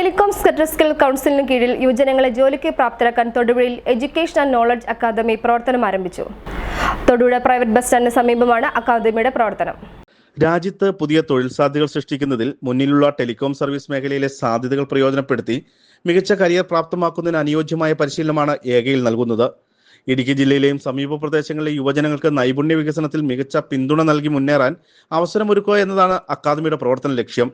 Telecom sector skill കൗൺസിലിന് കീഴിൽ യുവജനങ്ങളെ ജോലിക്ക് പ്രാപ്തരാക്കാൻ തൊടുപുഴയിൽ എഡ്യൂക്കേഷൻ ആൻഡ് നോളജ് അക്കാദമി പ്രവർത്തനം ആരംഭിച്ചു. തൊടുപുഴ പ്രൈവറ്റ് ബസ് സ്റ്റാൻഡിന് സമീപമാണ് അക്കാദമിയുടെ പ്രവർത്തനം. രാജ്യത്ത് പുതിയ തൊഴിൽ സാധ്യതകൾ സൃഷ്ടിക്കുന്നതിൽ മുന്നിലുള്ള ടെലികോം സർവീസ് മേഖലയിലെ സാധ്യതകൾ പ്രയോജനപ്പെടുത്തി മികച്ച കരിയർ പ്രാപ്തമാക്കുന്നതിന് അനുയോജ്യമായ പരിശീലനമാണ് ഏകയിൽ നൽകുന്നത്. ഇടുക്കി ജില്ലയിലെയും സമീപ പ്രദേശങ്ങളിലെ യുവജനങ്ങൾക്ക് നൈപുണ്യ വികസനത്തിൽ മികച്ച പിന്തുണ നൽകി മുന്നേറാൻ അവസരമൊരുക്കുക എന്നതാണ് അക്കാദമിയുടെ പ്രവർത്തന ലക്ഷ്യം.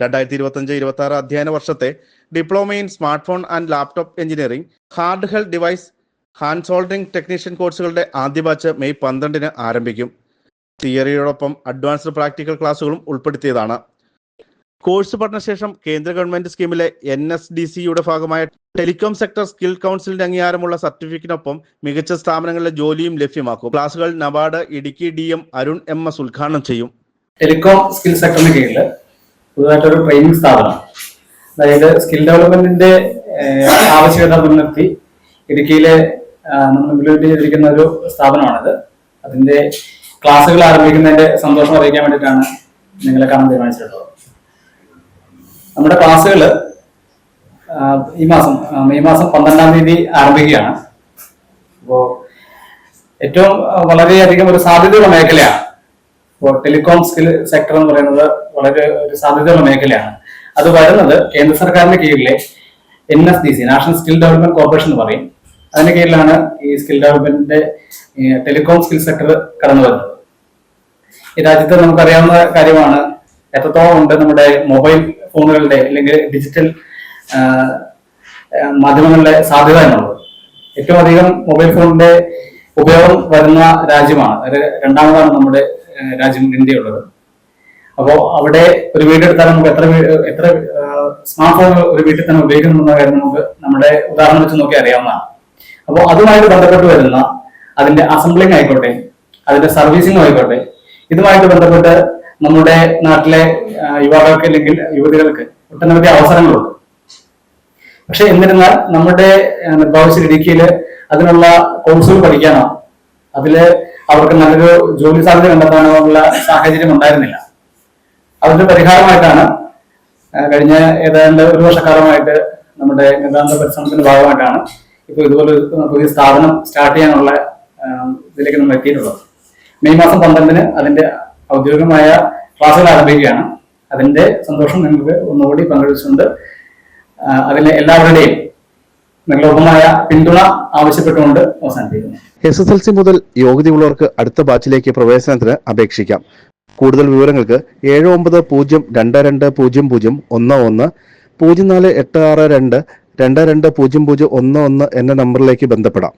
രണ്ടായിരത്തി ഇരുപത്തഞ്ച് ഇരുപത്തി ആറ് അധ്യയന വർഷത്തെ diploma in smart phone and laptop engineering hard health device hand soldering technician കോഴ്സുകളുടെ ആദ്യ ബാച്ച് മെയ് പന്ത്രണ്ടിന് ആരംഭിക്കും. തിയറിയോടൊപ്പം അഡ്വാൻസ്ഡ് പ്രാക്ടിക്കൽ ക്ലാസുകളും ഉൾപ്പെടുത്തിയതാണ്. കോഴ്സ് പഠനശേഷം കേന്ദ്ര ഗവൺമെന്റ് സ്കീമിലെ എൻ എസ് ഡി സിയുടെ ഭാഗമായ ടെലികോം സെക്ടർ സ്കിൽ കൗൺസിലിന്റെ അംഗീകാരമുള്ള സർട്ടിഫിക്കറ്റിനൊപ്പം മികച്ച സ്ഥാപനങ്ങളിലെ ജോലിയും ലഭ്യമാക്കും. ക്ലാസുകൾ NABARD Idukki D M Arun M S ഉദ്ഘാടനം ചെയ്യും. ടെലികോം സ്കിൽ സെക്ടറിന് കീഴിൽ പുതുതായിട്ടൊരു ട്രെയിനിങ് സ്ഥാപനം. അതായത് സ്കിൽ ഡെവലപ്മെന്റിന്റെ ആവശ്യകത മുൻനിർത്തി ഇടുക്കിയിലെ നമ്മൾ ഇംപ്ലിമെന്റ് ചെയ്തിരിക്കുന്ന ഒരു സ്ഥാപനമാണിത്. അതിന്റെ ക്ലാസ്സുകൾ ആരംഭിക്കുന്നതിന്റെ സന്തോഷം അറിയിക്കാൻ വേണ്ടിയിട്ടാണ് നിങ്ങളെ കാണാൻ തീരുമാനിച്ചിട്ടുള്ളത്. നമ്മുടെ ക്ലാസ്സുകൾ ഈ മാസം മെയ് മാസം പന്ത്രണ്ടാം തീയതി ആരംഭിക്കുകയാണ്. അപ്പോ ഏറ്റവും വളരെയധികം ഒരു സാധ്യതയുള്ള മേഖലയാണ് ഇപ്പോൾ ടെലികോം സ്കിൽ സെക്ടർ എന്ന് പറയുന്നത് വളരെ ഒരു സാധ്യതയുള്ള മേഖലയാണ്. അത് വരുന്നത് കേന്ദ്ര സർക്കാരിന്റെ കീഴിലെ N S D C national skill development corporation എന്ന് പറയും. അതിന്റെ കീഴിലാണ് ഈ സ്കിൽ ഡെവലപ്മെന്റിന്റെ ടെലികോം സ്കിൽ സെക്ടർ കടന്നു വരുന്നത്. ഈ രാജ്യത്ത് നമുക്കറിയാവുന്ന കാര്യമാണ് എത്രത്തോളം ഉണ്ട് നമ്മുടെ മൊബൈൽ ഫോണുകളുടെ അല്ലെങ്കിൽ ഡിജിറ്റൽ മാധ്യമങ്ങളുടെ സാധ്യത എന്നുള്ളത്. ഏറ്റവും അധികം മൊബൈൽ ഫോണിന്റെ ഉപയോഗം വരുന്ന രാജ്യമാണ്. രണ്ടാമതാണ് നമ്മുടെ ഏഹ്, രാജ്യം ഇന്ത്യയുള്ളത്. അപ്പോൾ അവിടെ ഒരു വീടെടുത്താൽ നമുക്ക് എത്ര എത്ര സ്മാർട്ട് ഫോൺ ഒരു വീട്ടിൽ തന്നെ ഉപയോഗിക്കുന്നുണ്ടെന്ന കാര്യം നമുക്ക് നമ്മുടെ ഉദാഹരണം വെച്ച് നോക്കി അറിയാവുന്നതാണ്. അപ്പോൾ അതുമായിട്ട് ബന്ധപ്പെട്ട് വരുന്ന അതിന്റെ അസംബ്ലിങ് ആയിക്കോട്ടെ അതിന്റെ സർവീസിംഗ് ആയിക്കോട്ടെ ഇതുമായിട്ട് ബന്ധപ്പെട്ട് നമ്മുടെ നാട്ടിലെ യുവാക്കൾക്ക് അല്ലെങ്കിൽ യുവതികൾക്ക് ഒട്ടനവധി അവസരങ്ങളുണ്ട്. പക്ഷെ എന്നിരുന്നാൽ നമ്മുടെ ആ, ഇടുക്കിയിൽ അതിനുള്ള കോഴ്സുകൾ പഠിക്കാനോ അതിൽ അവർക്ക് നല്ലൊരു ജോലി സാധ്യത കണ്ടെത്താനുള്ള സാഹചര്യം ഉണ്ടായിരുന്നില്ല. അതിന്റെ പരിഹാരമായിട്ടാണ് കഴിഞ്ഞ ഏതാണ്ട് ഒരു വർഷക്കാലമായിട്ട് നമ്മുടെ ഗതാഗത പരിശ്രമത്തിന്റെ ഭാഗമായിട്ടാണ് ഇപ്പൊ ഇതുപോലെ പുതിയ സ്ഥാപനം സ്റ്റാർട്ട് ചെയ്യാനുള്ള ഇതിലേക്ക് നമ്മൾ എത്തിയിട്ടുള്ളത്. മെയ് മാസം പന്ത്രണ്ടിന് അതിന്റെ ഔദ്യോഗികമായ ക്ലാസ്സുകൾ ആരംഭിക്കുകയാണ്. അതിന്റെ സന്തോഷം നിങ്ങൾക്ക് ഒന്നുകൂടി പങ്കുവച്ചുകൊണ്ട് അതിലെ എല്ലാവരുടെയും നിർലോഭമായ പിന്തുണ ആവശ്യപ്പെട്ടുകൊണ്ട് അവസാനിപ്പിക്കുന്നു. എസ് എസ് എൽ സി മുതൽ യോഗ്യതയുള്ളവർക്ക് അടുത്ത ബാച്ചിലേക്ക് പ്രവേശനത്തിന് അപേക്ഷിക്കാം. കൂടുതൽ വിവരങ്ങൾക്ക് ഏഴ് ഒമ്പത് പൂജ്യം രണ്ട് രണ്ട് പൂജ്യം പൂജ്യം ഒന്ന് ഒന്ന് പൂജ്യം നാല് എട്ട് ആറ് രണ്ട് രണ്ട് രണ്ട് പൂജ്യം പൂജ്യം ഒന്ന് ഒന്ന് എന്ന നമ്പറിലേക്ക് ബന്ധപ്പെടാം.